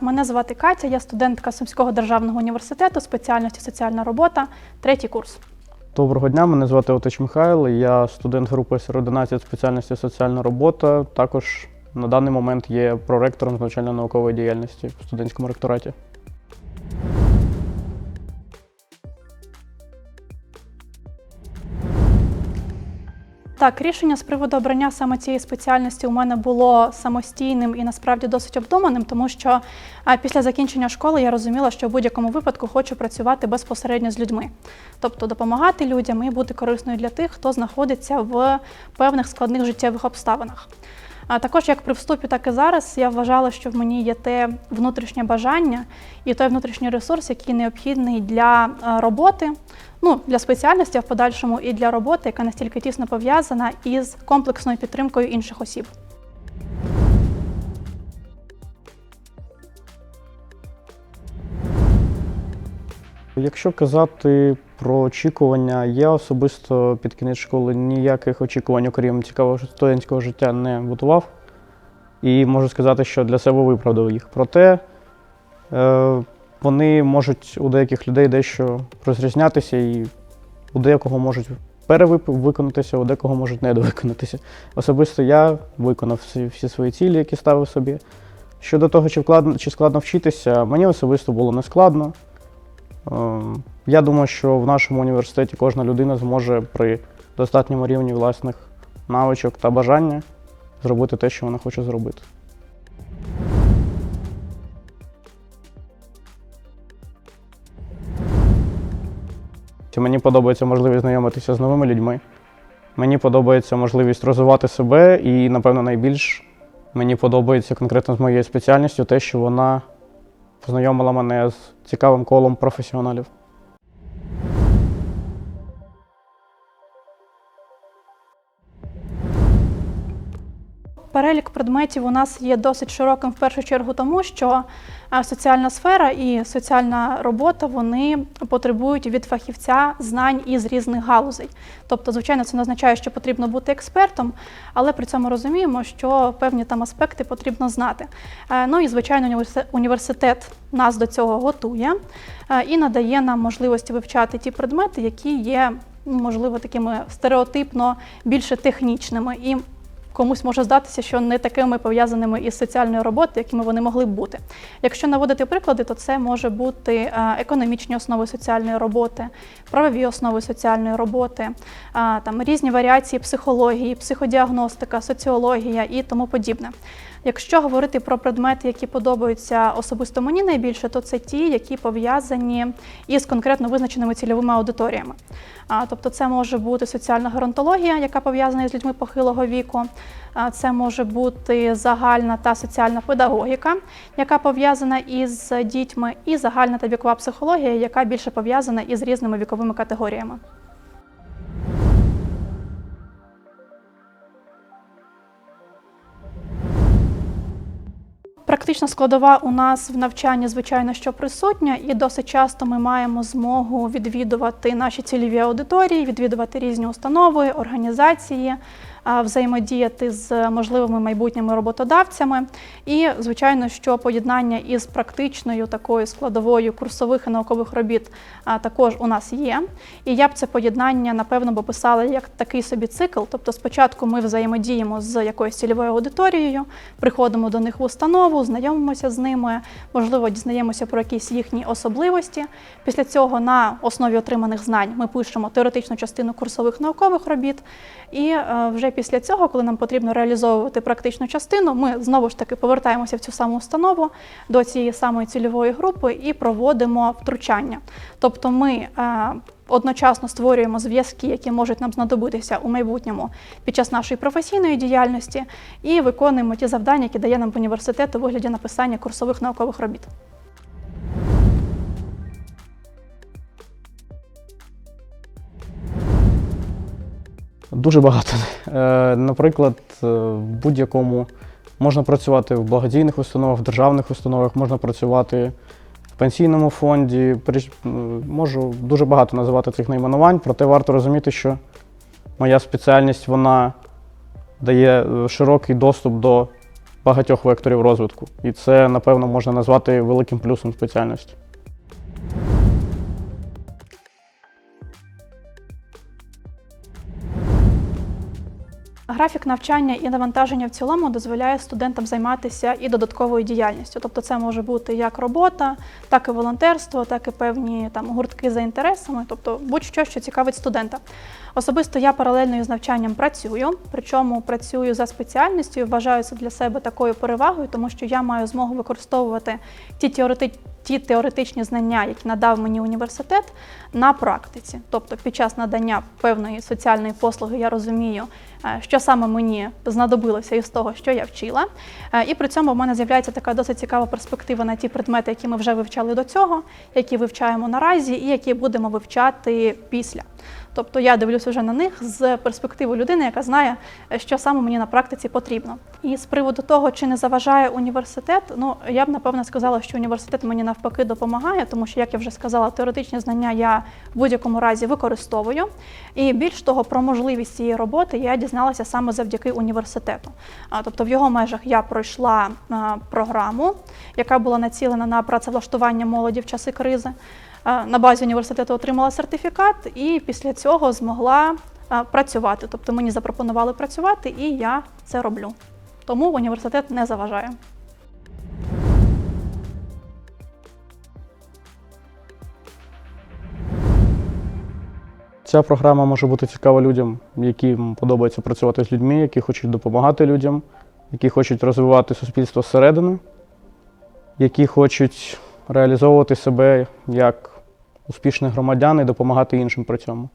мене звати Катя, я студентка Сумського державного університету, спеціальності соціальна робота, третій курс. Доброго дня, мене звати Отич Михайло, я студент групи СР-11 спеціальності соціальна робота. Також на даний момент є проректором з навчально-наукової діяльності в студентському ректораті. Так, рішення з приводу обрання саме цієї спеціальності у мене було самостійним і насправді досить обдуманим, тому що після закінчення школи я розуміла, що в будь-якому випадку хочу працювати безпосередньо з людьми, тобто допомагати людям і бути корисною для тих, хто знаходиться в певних складних життєвих обставинах. А також як при вступі, так і зараз я вважала, що в мені є те внутрішнє бажання і той внутрішній ресурс, який необхідний для е, роботи, ну для спеціальності а в подальшому і для роботи, яка настільки тісно пов'язана із комплексною підтримкою інших осіб. Якщо казати про очікування, я особисто під кінець школи ніяких очікувань, окрім цікавого студентського життя, не будував. І можу сказати, що для себе виправдав їх. Проте е, вони можуть у деяких людей дещо розрізнятися, і у деякого можуть перевиконатися, у декого можуть недовиконатися. Особисто я виконав всі, всі свої цілі, які ставив собі. Щодо того, чи, вкладно, чи складно вчитися, мені особисто було не складно. Е, Я думаю, що в нашому університеті кожна людина зможе при достатньому рівні власних навичок та бажання зробити те, що вона хоче зробити. Мені подобається можливість знайомитися з новими людьми. Мені подобається можливість розвивати себе, і, напевно, найбільш мені подобається конкретно з моєю спеціальністю те, що вона познайомила мене з цікавим колом професіоналів. Перелік предметів у нас є досить широким в першу чергу, тому що соціальна сфера і соціальна робота вони потребують від фахівця знань із різних галузей. Тобто, звичайно, це не означає, що потрібно бути експертом, але при цьому розуміємо, що певні там аспекти потрібно знати. Е, Ну і звичайно, університет- нас до цього готує е, і надає нам можливості вивчати ті предмети, які є можливо такими стереотипно більше технічними. І комусь може здатися, що не такими пов'язаними із соціальною роботою, якими вони могли б бути. Якщо наводити приклади, то це може бути е, економічні основи соціальної роботи, правові основи соціальної роботи, е, там різні варіації психології, психодіагностика, соціологія і тому подібне. Якщо говорити про предмети, які подобаються особисто мені найбільше, то це ті, які пов'язані із конкретно визначеними цільовими аудиторіями. А, Тобто це може бути соціальна геронтологія, яка пов'язана з людьми похилого віку. Це може бути загальна та соціальна педагогіка, яка пов'язана із дітьми, і загальна та вікова психологія, яка більше пов'язана із різними віковими категоріями. Практична складова у нас в навчанні, звичайно, що присутня, і досить часто ми маємо змогу відвідувати наші цільові аудиторії, відвідувати різні установи, організації, взаємодіяти з можливими майбутніми роботодавцями. І, звичайно, що поєднання із практичною такою складовою курсових і наукових робіт також у нас є. І я б це поєднання, напевно, б описала як такий собі цикл. Тобто, спочатку ми взаємодіємо з якоюсь цільовою аудиторією, приходимо до них в установу, знайомимося з ними, можливо, дізнаємося про якісь їхні особливості. Після цього на основі отриманих знань ми пишемо теоретичну частину курсових наукових робіт. І е, вже після цього, коли нам потрібно реалізовувати практичну частину, ми знову ж таки повертаємося в цю саму установу до цієї самої цільової групи і проводимо втручання. Тобто ми е, одночасно створюємо зв'язки, які можуть нам знадобитися у майбутньому під час нашої професійної діяльності, і виконуємо ті завдання, які дає нам університет у вигляді написання курсових наукових робіт. Дуже багато. Е, Наприклад, е, в будь-якому можна працювати в благодійних установах, в державних установах, можна працювати в пенсійному фонді. Можу дуже багато називати цих найменувань, проте варто розуміти, що моя спеціальність вона дає е, широкий доступ до багатьох векторів розвитку. І це, напевно, можна назвати великим плюсом спеціальності. Графік навчання і навантаження в цілому дозволяє студентам займатися і додатковою діяльністю. Тобто це може бути як робота, так і волонтерство, так і певні там гуртки за інтересами, тобто будь-що, що цікавить студента. Особисто я паралельно із навчанням працюю, причому працюю за спеціальністю і вважаю це для себе такою перевагою, тому що я маю змогу використовувати ті теорети... ті теоретичні знання, які надав мені університет, на практиці. Тобто, під час надання певної соціальної послуги я розумію, е, що саме мені знадобилося із того, що я вчила. Е, І при цьому в мене з'являється така досить цікава перспектива на ті предмети, які ми вже вивчали до цього, які вивчаємо наразі, і які будемо вивчати після. Тобто я дивлюся вже на них з перспективи людини, яка знає, е, що саме мені на практиці потрібно. І з приводу того, чи не заважає університет, ну я б напевно сказала, що університет мені навпаки допомагає, тому що, як я вже сказала, теоретичні знання я в будь-якому разі використовую. І більш того, про можливість цієї роботи я дізналася саме завдяки університету. Тобто в його межах я пройшла програму, яка була націлена на працевлаштування молоді в часи кризи. На базі університету отримала сертифікат і після цього змогла працювати. Тобто мені запропонували працювати, і я це роблю. Тому університет не заважає. Ця програма може бути цікава людям, яким подобається працювати з людьми, які хочуть допомагати людям, які хочуть розвивати суспільство зсередини, які хочуть реалізовувати себе як успішних громадян і допомагати іншим при цьому.